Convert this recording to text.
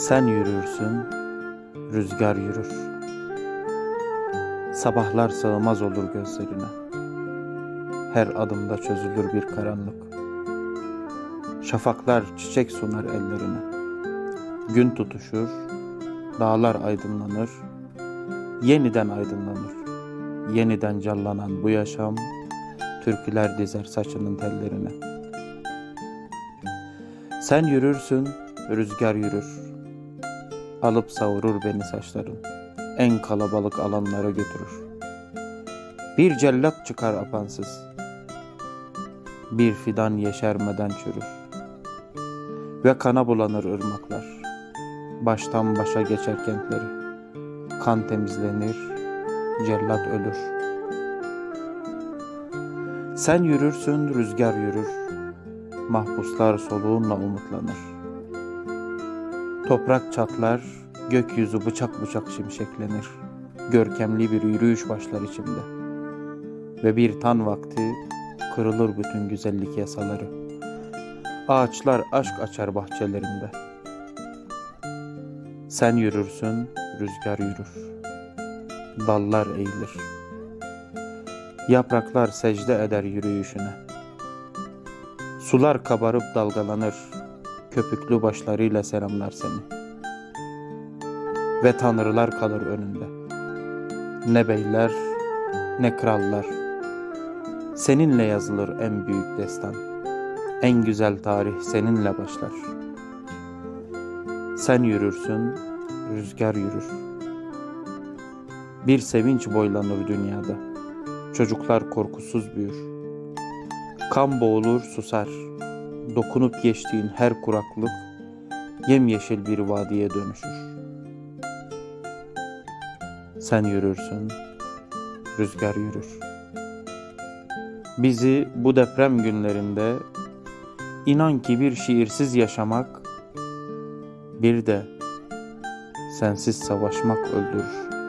Sen yürürsün, rüzgar yürür. Sabahlar sığmaz olur gözlerine. Her adımda çözülür bir karanlık. Şafaklar çiçek sunar ellerine. Gün tutuşur, dağlar aydınlanır. Yeniden aydınlanır. Yeniden canlanan bu yaşam türküler dizer saçının tellerine. Sen yürürsün, rüzgar yürür. Alıp savurur beni saçların. En kalabalık alanlara götürür. Bir cellat çıkar apansız. Bir fidan yeşermeden çürür. Ve kana bulanır ırmaklar. Baştan başa geçer kentleri. Kan temizlenir, cellat ölür. Sen yürürsün, rüzgar yürür. Mahpuslar soluğunla umutlanır. Toprak çatlar, gökyüzü bıçak bıçak şimşeklenir. Görkemli bir yürüyüş başlar içimde. Ve bir tan vakti kırılır bütün güzellik yasaları. Ağaçlar aşk açar bahçelerinde. Sen yürürsün, rüzgar yürür. Dallar eğilir. Yapraklar secde eder yürüyüşüne. Sular kabarıp dalgalanır. Köpüklü başlarıyla selamlar seni. Ve tanrılar kalır önünde. Ne beyler, ne krallar. Seninle yazılır en büyük destan. En güzel tarih seninle başlar. Sen yürürsün, rüzgar yürür. Bir sevinç boylanır dünyada. Çocuklar korkusuz büyür. Kan boğulur, susar. Dokunup geçtiğin her kuraklık yemyeşil bir vadiye dönüşür. Sen yürürsün, rüzgar yürür. Bizi bu deprem günlerinde inan ki bir şiirsiz yaşamak, bir de sensiz savaşmak öldürür.